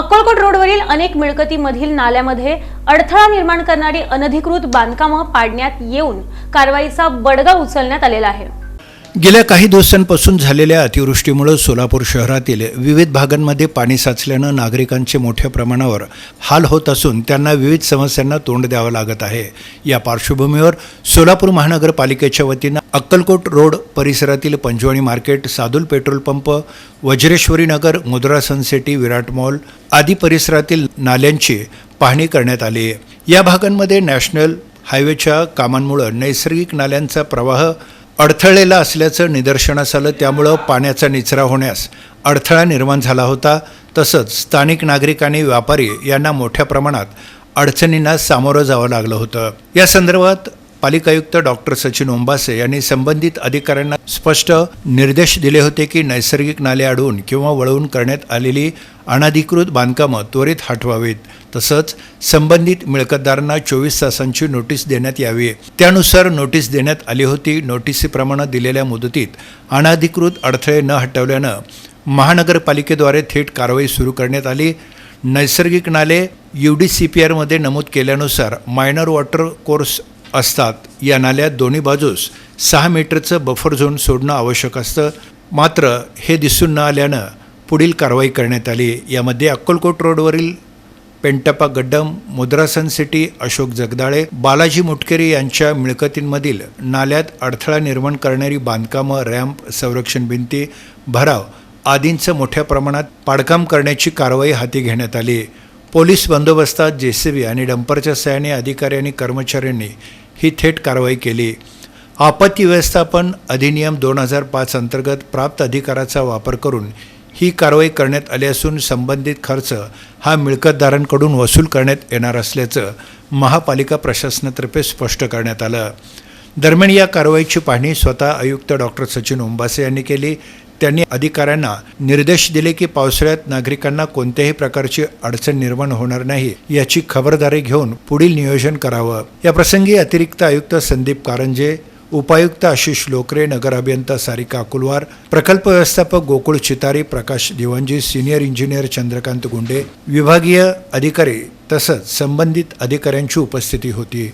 अक्कलकोट रोडवरील अनेक मिळकतीमधील नाल्यामध्ये अडथळा निर्माण करणारी अनधिकृत बांधकामं पाडण्यात येऊन कारवाईचा बडगा उचलण्यात आलेला आहे. गेल्या काही दिवसांपासून झालेल्या अतिवृष्टीमुळे सोलापूर शहरातील विविध भागांमध्ये पाणी साचल्यानं नागरिकांचे मोठ्या प्रमाणावर हाल होत असून त्यांना विविध समस्यांना तोंड द्यावं लागत आहे. या पार्श्वभूमीवर सोलापूर महानगरपालिकेच्या वतीनं अक्कलकोट रोड परिसरातील Panjwani market Sadul petrol pump Vajreshwari Nagar Mudra sun city Virat mall आदी परिसरातील नाल्यांची पाहणी करण्यात आली. या भागांमध्ये नॅशनल हायवेच्या कामांमुळे नैसर्गिक नाल्यांचा प्रवाह अडथळलेला असल्याचं निदर्शनास आलं. त्यामुळं पाण्याचा निचरा होण्यास अडथळा निर्माण झाला होता. तसंच स्थानिक नागरिक आणि व्यापारी यांना मोठ्या प्रमाणात अडचणींना सामोरं जावं लागलं होतं. या संदर्भात पालिका आयुक्त डॉक्टर सचिन ओंबासे यांनी संबंधित अधिकाऱ्यांना स्पष्ट निर्देश दिले होते की नैसर्गिक नाले अडवून किंवा वळवून करण्यात आलेली अनधिकृत बांधकामं त्वरित हटवावीत. तसंच संबंधित मिळकतदारांना चोवीस तासांची नोटीस देण्यात यावी. त्यानुसार नोटीस देण्यात आली होती. नोटीसीप्रमाणे दिलेल्या मुदतीत अनधिकृत अडथळे न हटवल्यानं महानगरपालिकेद्वारे थेट कारवाई सुरू करण्यात आली. नैसर्गिक नाले यू डी सी पी आरमध्ये नमूद केल्यानुसार मायनर वॉटर कोर्स असतात. या नाल्यात दोन्ही बाजूस सहा मीटरचं बफर झोन सोडणं आवश्यक असतं. मात्र हे दिसून न आल्यानं पुढील कारवाई करण्यात आली. यामध्ये अक्कलकोट रोडवरील पेंटप्पा गड्डम मुद्रासन सिटी अशोक जगदाळे बालाजी मुटकेरी यांच्या मिळकतींमधील नाल्यात अडथळा निर्माण करणारी बांधकामं रॅम्प संरक्षण भिंती भराव आदींचं मोठ्या प्रमाणात पाडकाम करण्याची कारवाई हाती घेण्यात आली. पोलीस बंदोबस्तात जे सी बी आणि डंपरच्या सहाय्याने अधिकारी आणि कर्मचाऱ्यांनी ही थेट कारवाई केली. आपत्ती व्यवस्थापन अधिनियम दोन हजार पाच अंतर्गत प्राप्त अधिकाराचा वापर करून ही कारवाई करण्यात आली असून संबंधित खर्च हा मिळकतदारांकडून वसूल करण्यात येणार असल्याचं महापालिका प्रशासनातर्फे स्पष्ट करण्यात आलं. दरम्यान या कारवाईची पाहणी स्वतः आयुक्त डॉक्टर सचिन ओंबासे यांनी केली. त्यांनी अधिकाऱ्यांना निर्देश दिले की पावसाळ्यात नागरिकांना कोणत्याही प्रकारची अडचण निर्माण होणार नाही याची खबरदारी घेऊन पुढील नियोजन करावं. या प्रसंगी अतिरिक्त आयुक्त संदीप कारंजे उपायुक्त आशिष लोकरे नगर अभियंता सारिका अकुलवार प्रकल्प व्यवस्थापक गोकुळ चितारी प्रकाश दिवांजी सिनियर इंजिनियर चंद्रकांत गुंडे विभागीय अधिकारी तसंच संबंधित अधिकाऱ्यांची उपस्थिती होती.